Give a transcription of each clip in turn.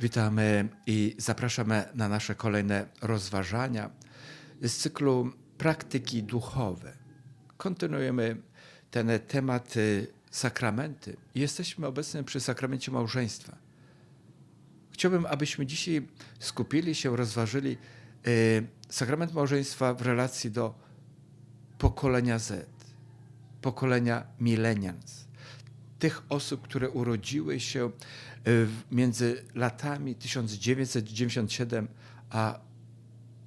Witamy i zapraszamy na nasze kolejne rozważania z cyklu Praktyki Duchowe. Kontynuujemy ten temat y, sakramenty. Jesteśmy obecni przy sakramencie małżeństwa. Chciałbym, abyśmy dzisiaj skupili się, rozważyli y, sakrament małżeństwa w relacji do pokolenia Z, pokolenia millennials. Tych osób, które urodziły się w- między latami 1997 a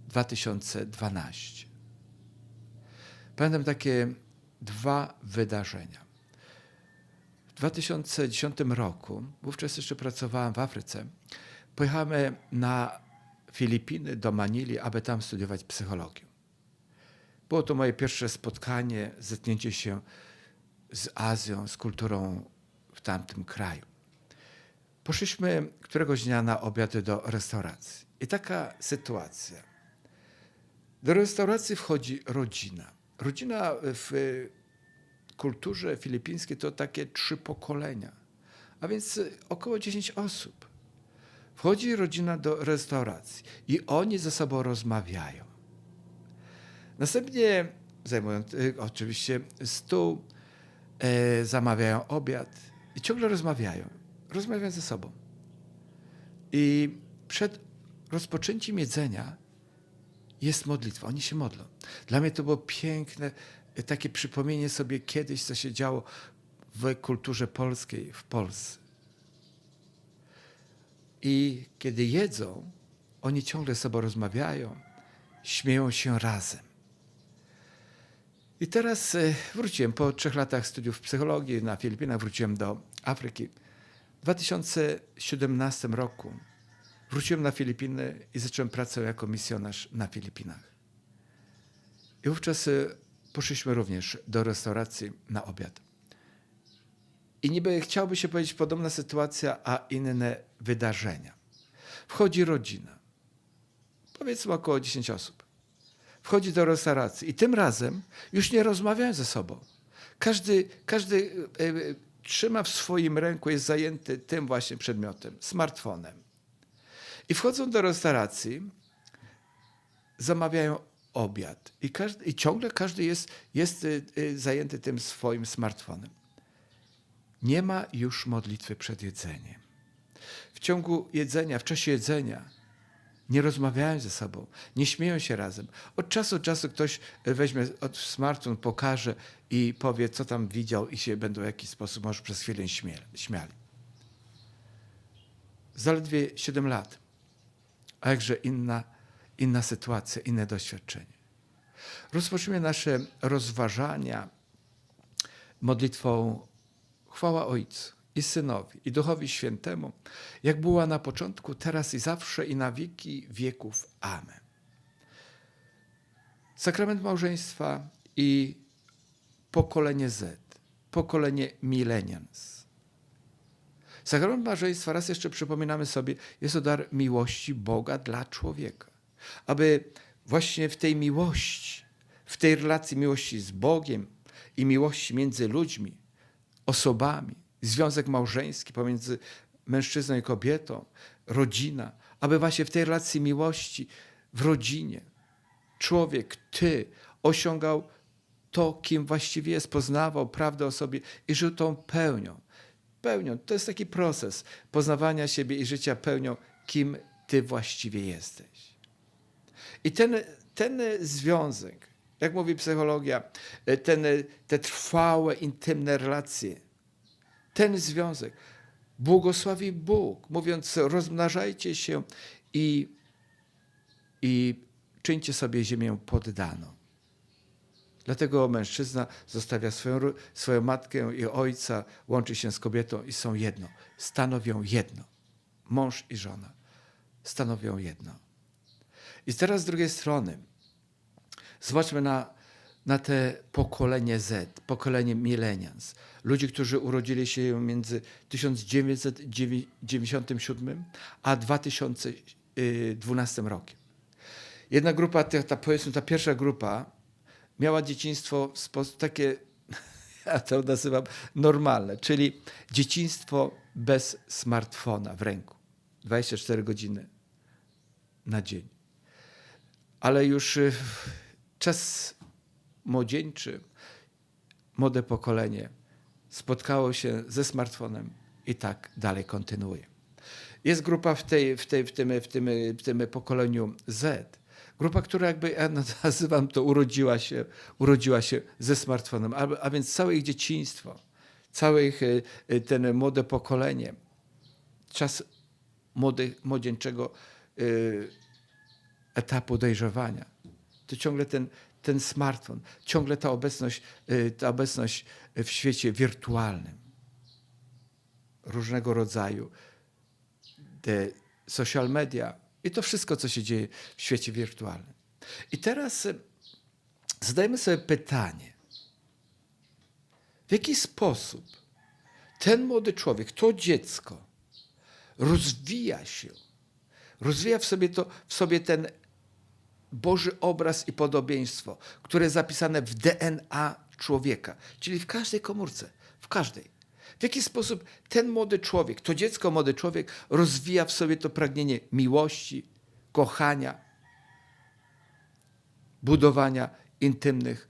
2012. Pamiętam takie dwa wydarzenia. W 2010 roku, wówczas jeszcze pracowałem w Afryce, pojechałem na Filipiny, do Manili, aby tam studiować psychologię. Było to moje pierwsze spotkanie, zetknięcie się z Azją, z kulturą w tamtym kraju. Poszliśmy któregoś dnia na obiad do restauracji. I taka sytuacja. Do restauracji wchodzi rodzina. Rodzina w kulturze filipińskiej to takie trzy pokolenia, a więc około 10 osób. Wchodzi rodzina do restauracji i oni ze sobą rozmawiają. Następnie zajmują oczywiście stół, e, zamawiają obiad i ciągle rozmawiają. Rozmawiają ze sobą. I przed rozpoczęciem jedzenia jest modlitwa. Oni się modlą. Dla mnie to było piękne, e, takie przypomnienie sobie kiedyś, co się działo w kulturze polskiej w Polsce. I kiedy jedzą, oni ciągle ze sobą rozmawiają, śmieją się razem. I teraz e, wróciłem po trzech latach studiów psychologii na Filipinach, wróciłem do Afryki. W 2017 roku wróciłem na Filipiny i zacząłem pracę jako misjonarz na Filipinach. I wówczas e, poszliśmy również do restauracji na obiad. I niby chciałoby się powiedzieć podobna sytuacja, a inne wydarzenia. Wchodzi rodzina, powiedzmy około 10 osób. Wchodzi do restauracji i tym razem już nie rozmawiają ze sobą. Każdy, każdy e, e, trzyma w swoim ręku, jest zajęty tym właśnie przedmiotem, smartfonem. I wchodzą do restauracji, zamawiają obiad i, każdy, i ciągle każdy jest, jest y, zajęty tym swoim smartfonem. Nie ma już modlitwy przed jedzeniem. W ciągu jedzenia, w czasie jedzenia nie rozmawiają ze sobą, nie śmieją się razem. Od czasu do czasu ktoś weźmie od smartfon, pokaże i powie, co tam widział i się będą w jakiś sposób może przez chwilę śmiali. Zaledwie 7 lat, a jakże inna, inna sytuacja, inne doświadczenie. Rozpoczniemy nasze rozważania modlitwą chwała Ojcu i Synowi i Duchowi Świętemu, jak była na początku, teraz i zawsze i na wieki wieków. Amen. Sakrament małżeństwa i pokolenie Z, pokolenie millennials. Sakrament małżeństwa, raz jeszcze przypominamy sobie, jest to dar miłości Boga dla człowieka. Aby właśnie w tej miłości, w tej relacji miłości z Bogiem i miłości między ludźmi, osobami, związek małżeński pomiędzy mężczyzną i kobietą, rodzina, aby właśnie w tej relacji miłości, w rodzinie, człowiek, ty osiągał to, kim właściwie jest, poznawał prawdę o sobie i żył tą pełnią. Pełnią. To jest taki proces poznawania siebie i życia pełnią, kim ty właściwie jesteś. I ten, ten związek, jak mówi psychologia, ten, te trwałe, intymne relacje, ten związek błogosławi Bóg, mówiąc: rozmnażajcie się i, i czyńcie sobie ziemię poddaną. Dlatego mężczyzna zostawia swoją, swoją matkę i ojca, łączy się z kobietą i są jedno. Stanowią jedno. Mąż i żona stanowią jedno. I teraz z drugiej strony, zobaczmy na, na te pokolenie Z, pokolenie millennials. Ludzi, którzy urodzili się między 1997 a 2012 rokiem. Jedna grupa, ta, ta, powiedzmy ta pierwsza grupa, miała dzieciństwo w sposób takie, ja to nazywam normalne, czyli dzieciństwo bez smartfona w ręku. 24 godziny na dzień. Ale już y, czas młodzieńczy, młode pokolenie spotkało się ze smartfonem i tak dalej kontynuuje. Jest grupa w, tej, w, tej, w, tym, w, tym, w tym pokoleniu Z, grupa, która jakby, ja nazywam to, urodziła się, urodziła się ze smartfonem, a, a więc całe ich dzieciństwo, całe ich, y, y, ten młode pokolenie, czas młody, młodzieńczego y, etapu dojrzewania, to ciągle ten, ten smartfon, ciągle ta obecność, y, ta obecność w świecie wirtualnym, różnego rodzaju, te social media i to wszystko, co się dzieje w świecie wirtualnym. I teraz y, zadajmy sobie pytanie, w jaki sposób ten młody człowiek, to dziecko rozwija się, rozwija w sobie, to, w sobie ten Boży obraz i podobieństwo, które jest zapisane w DNA człowieka, czyli w każdej komórce, w każdej. W jaki sposób ten młody człowiek, to dziecko, młody człowiek rozwija w sobie to pragnienie miłości, kochania, budowania intymnych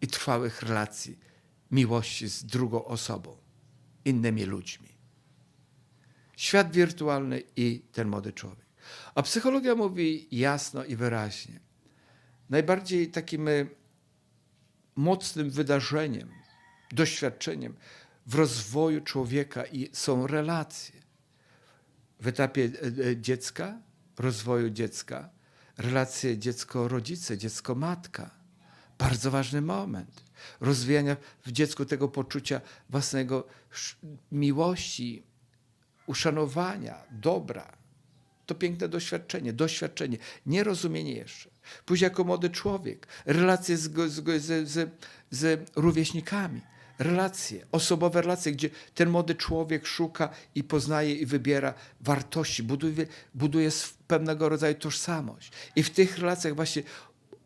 i trwałych relacji, miłości z drugą osobą, innymi ludźmi. Świat wirtualny i ten młody człowiek. A psychologia mówi jasno i wyraźnie. Najbardziej takim y, mocnym wydarzeniem, doświadczeniem w rozwoju człowieka i są relacje. W etapie y, y, dziecka, rozwoju dziecka, relacje dziecko-rodzice, dziecko-matka. Bardzo ważny moment. Rozwijania w dziecku tego poczucia własnego miłości, uszanowania, dobra. To piękne doświadczenie, doświadczenie, nierozumienie jeszcze. Później jako młody człowiek, relacje z, z, z, z, z rówieśnikami, relacje, osobowe relacje, gdzie ten młody człowiek szuka i poznaje i wybiera wartości, buduje, buduje pewnego rodzaju tożsamość. I w tych relacjach właśnie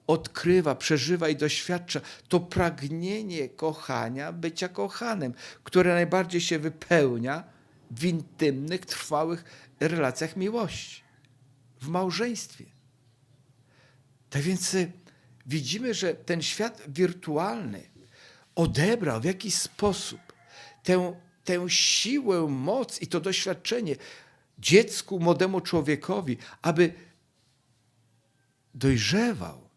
odkrywa, przeżywa i doświadcza to pragnienie kochania, bycia kochanym, które najbardziej się wypełnia w intymnych, trwałych relacjach miłości, w małżeństwie. Tak więc y, widzimy, że ten świat wirtualny odebrał w jakiś sposób tę, tę siłę, moc i to doświadczenie dziecku, młodemu człowiekowi, aby dojrzewał,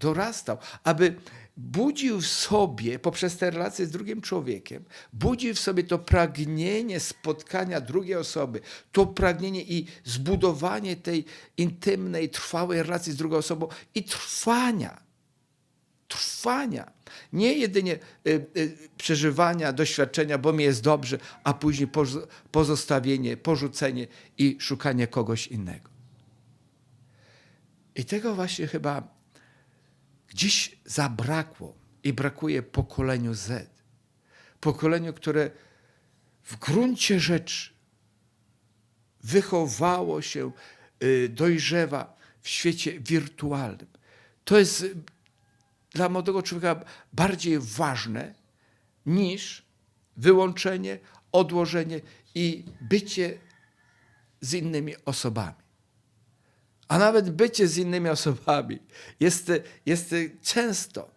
dorastał, aby budził w sobie, poprzez te relacje z drugim człowiekiem, budził w sobie to pragnienie spotkania drugiej osoby, to pragnienie i zbudowanie tej intymnej, trwałej relacji z drugą osobą i trwania. Trwania. Nie jedynie y, y, przeżywania, doświadczenia, bo mi jest dobrze, a później pozostawienie, porzucenie i szukanie kogoś innego. I tego właśnie chyba Dziś zabrakło i brakuje pokoleniu Z. Pokoleniu, które w gruncie rzeczy wychowało się, y, dojrzewa w świecie wirtualnym. To jest dla młodego człowieka bardziej ważne niż wyłączenie, odłożenie i bycie z innymi osobami a nawet bycie z innymi osobami jest, jest często,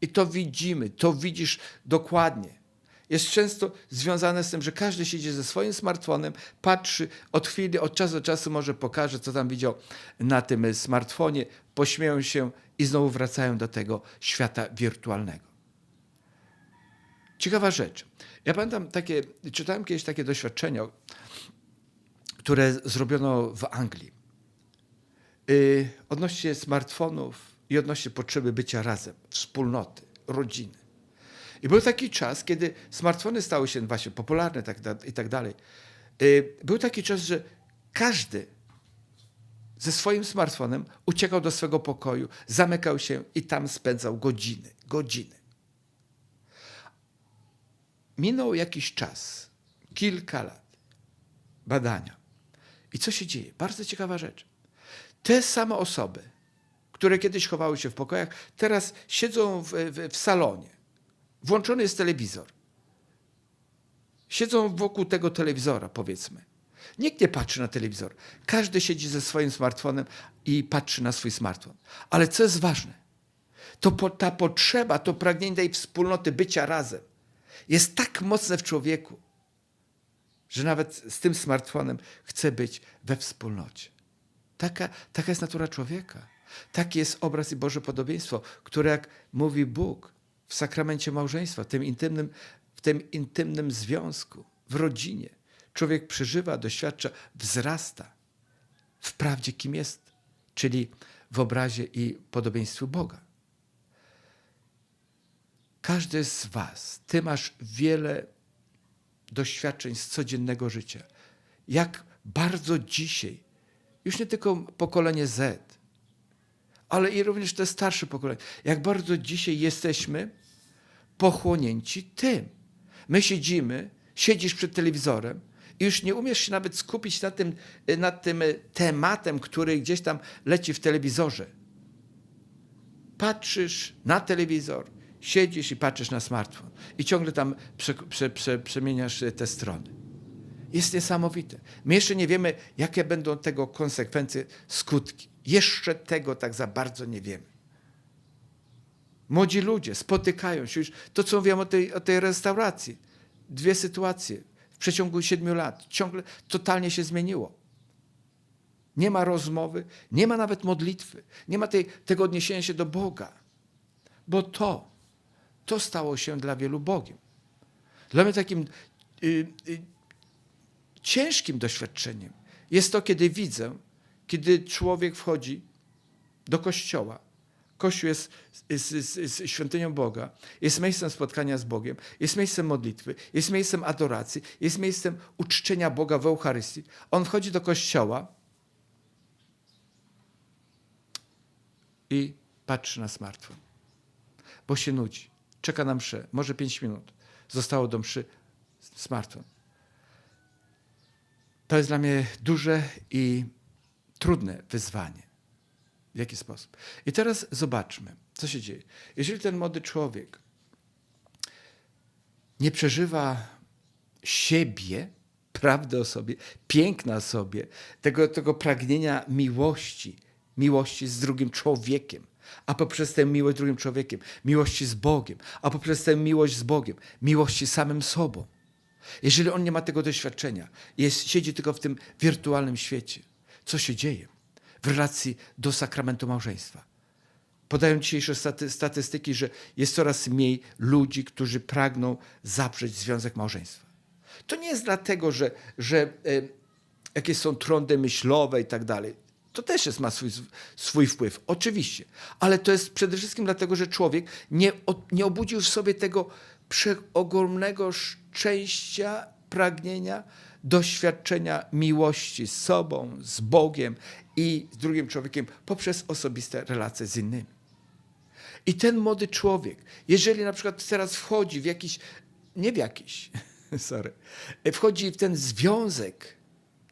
i to widzimy, to widzisz dokładnie, jest często związane z tym, że każdy siedzi ze swoim smartfonem, patrzy od chwili, od czasu do czasu może pokaże, co tam widział na tym smartfonie, pośmieją się i znowu wracają do tego świata wirtualnego. Ciekawa rzecz. Ja pamiętam takie, czytałem kiedyś takie doświadczenie, które zrobiono w Anglii yy, odnośnie smartfonów i odnośnie potrzeby bycia razem, wspólnoty, rodziny. I był taki czas, kiedy smartfony stały się właśnie popularne tak, i tak dalej. Yy, był taki czas, że każdy ze swoim smartfonem uciekał do swego pokoju, zamykał się i tam spędzał godziny, godziny. Minął jakiś czas, kilka lat badania. I co się dzieje? Bardzo ciekawa rzecz. Te same osoby, które kiedyś chowały się w pokojach, teraz siedzą w, w, w salonie. Włączony jest telewizor. Siedzą wokół tego telewizora, powiedzmy. Nikt nie patrzy na telewizor. Każdy siedzi ze swoim smartfonem i patrzy na swój smartfon. Ale co jest ważne? To po, ta potrzeba, to pragnienie tej wspólnoty, bycia razem jest tak mocne w człowieku, że nawet z tym smartfonem chce być we wspólnocie. Taka, taka jest natura człowieka. Taki jest obraz i Boże podobieństwo, które, jak mówi Bóg w sakramencie małżeństwa, w tym intymnym, w tym intymnym związku, w rodzinie, człowiek przeżywa, doświadcza, wzrasta w prawdzie, kim jest, czyli w obrazie i podobieństwu Boga. Każdy z Was, Ty masz wiele doświadczeń z codziennego życia. Jak bardzo dzisiaj, już nie tylko pokolenie Z, ale i również te starsze pokolenie, jak bardzo dzisiaj jesteśmy pochłonięci tym. My siedzimy, siedzisz przed telewizorem i już nie umiesz się nawet skupić nad tym, nad tym tematem, który gdzieś tam leci w telewizorze. Patrzysz na telewizor, siedzisz i patrzysz na smartfon i ciągle tam prze, prze, prze, przemieniasz te strony. Jest niesamowite. My jeszcze nie wiemy, jakie będą tego konsekwencje, skutki. Jeszcze tego tak za bardzo nie wiemy. Młodzi ludzie spotykają się już, to co mówiłem o tej, o tej restauracji, dwie sytuacje w przeciągu siedmiu lat, ciągle totalnie się zmieniło. Nie ma rozmowy, nie ma nawet modlitwy, nie ma tej, tego odniesienia się do Boga, bo to, to stało się dla wielu Bogiem. Dla mnie takim y, y, ciężkim doświadczeniem jest to, kiedy widzę, kiedy człowiek wchodzi do kościoła. Kościół jest, jest, jest, jest świątynią Boga, jest miejscem spotkania z Bogiem, jest miejscem modlitwy, jest miejscem adoracji, jest miejscem uczczenia Boga w Eucharystii. On wchodzi do kościoła i patrzy na smartfon, bo się nudzi. Czeka na mszę, może pięć minut. Zostało do mszy smartfon. To jest dla mnie duże i trudne wyzwanie. W jaki sposób? I teraz zobaczmy, co się dzieje. Jeżeli ten młody człowiek nie przeżywa siebie, prawdy o sobie, piękna sobie, tego, tego pragnienia miłości, miłości z drugim człowiekiem, a poprzez tę miłość z drugim człowiekiem, miłości z Bogiem, a poprzez tę miłość z Bogiem, miłości samym sobą. Jeżeli on nie ma tego doświadczenia, jest, siedzi tylko w tym wirtualnym świecie, co się dzieje w relacji do sakramentu małżeństwa? Podają dzisiejsze staty, statystyki, że jest coraz mniej ludzi, którzy pragną zawrzeć związek małżeństwa. To nie jest dlatego, że, że e, jakieś są trądy myślowe i tak dalej. To też jest, ma swój, swój wpływ, oczywiście. Ale to jest przede wszystkim dlatego, że człowiek nie, nie obudził w sobie tego ogromnego szczęścia, pragnienia, doświadczenia miłości z sobą, z Bogiem i z drugim człowiekiem poprzez osobiste relacje z innymi. I ten młody człowiek, jeżeli na przykład teraz wchodzi w jakiś, nie w jakiś, sorry, wchodzi w ten związek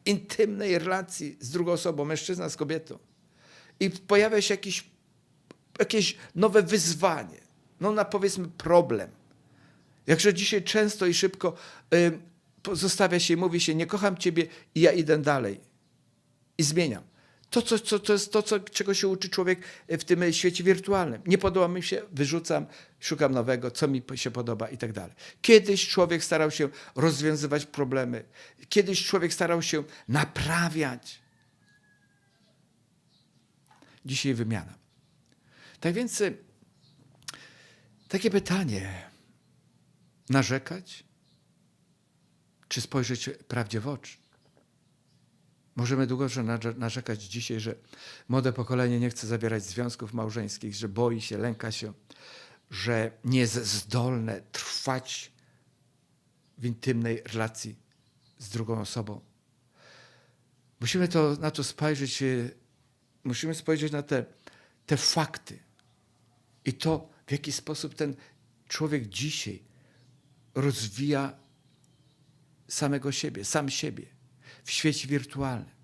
intymnej relacji z drugą osobą, mężczyzna z kobietą, i pojawia się jakiś, jakieś nowe wyzwanie, no na powiedzmy problem. Jakże dzisiaj często i szybko zostawia się i mówi się, nie kocham ciebie i ja idę dalej. I zmieniam. To, co, co, to jest to, co, czego się uczy człowiek w tym świecie wirtualnym. Nie podoba mi się, wyrzucam, szukam nowego, co mi się podoba i tak dalej. Kiedyś człowiek starał się rozwiązywać problemy. Kiedyś człowiek starał się naprawiać. Dzisiaj wymiana. Tak więc takie pytanie. Narzekać? Czy spojrzeć prawdzie w oczy? Możemy długo narzekać dzisiaj, że młode pokolenie nie chce zawierać związków małżeńskich, że boi się, lęka się, że nie jest zdolne trwać w intymnej relacji z drugą osobą. Musimy to, na to spojrzeć, musimy spojrzeć na te, te fakty i to, w jaki sposób ten człowiek dzisiaj rozwija samego siebie, sam siebie w świecie wirtualnym.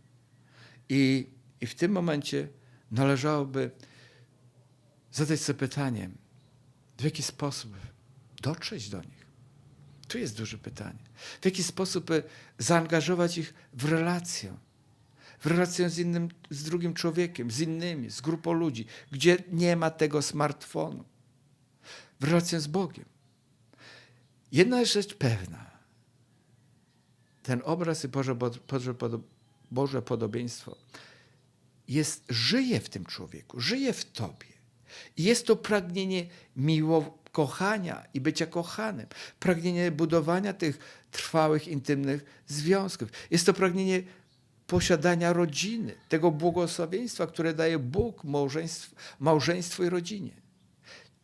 I, I w tym momencie należałoby zadać sobie pytanie, w jaki sposób dotrzeć do nich, Tu jest duże pytanie. W jaki sposób y, zaangażować ich w relację? W relację z innym, z drugim człowiekiem, z innymi, z grupą ludzi, gdzie nie ma tego smartfonu. W relację z Bogiem. Jedna rzecz pewna. Ten obraz i Boże, Boże, Boże podobieństwo jest, żyje w tym człowieku, żyje w tobie. I jest to pragnienie miło kochania i bycia kochanym, pragnienie budowania tych trwałych, intymnych związków. Jest to pragnienie posiadania rodziny, tego błogosławieństwa, które daje Bóg małżeństwu, małżeństwu i rodzinie.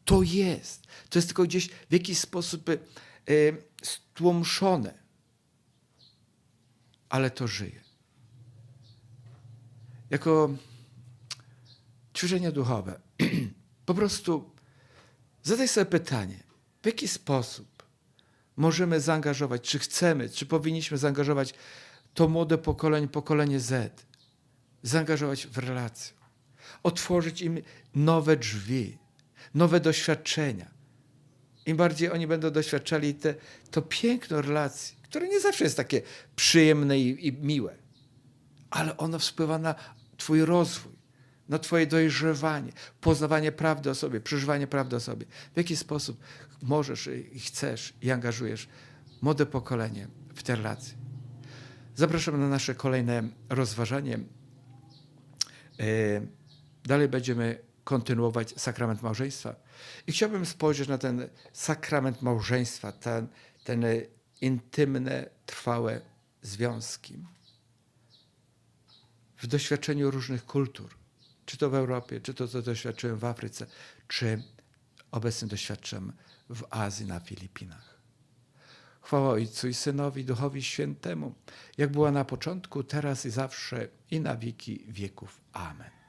To jest. To jest tylko gdzieś w jakiś sposób e, stłumszone, ale to żyje. Jako ćwiczenie duchowe, po prostu zadaj sobie pytanie, w jaki sposób możemy zaangażować, czy chcemy, czy powinniśmy zaangażować to młode pokolenie, pokolenie Z, zaangażować w relacje, otworzyć im nowe drzwi, nowe doświadczenia. Im bardziej oni będą doświadczali te, to piękno relacji, które nie zawsze jest takie przyjemne i, i miłe, ale ono wpływa na Twój rozwój, na Twoje dojrzewanie, poznawanie prawdy o sobie, przeżywanie prawdy o sobie. W jaki sposób możesz i chcesz i angażujesz młode pokolenie w te relacje. Zapraszam na nasze kolejne rozważanie. E, dalej będziemy kontynuować sakrament małżeństwa. I chciałbym spojrzeć na ten sakrament małżeństwa, ten, ten intymne, trwałe związki w doświadczeniu różnych kultur, czy to w Europie, czy to, co doświadczyłem w Afryce, czy obecnie doświadczam w Azji, na Filipinach. Chwała Ojcu i Synowi, Duchowi Świętemu, jak była na początku, teraz i zawsze, i na wieki wieków. Amen.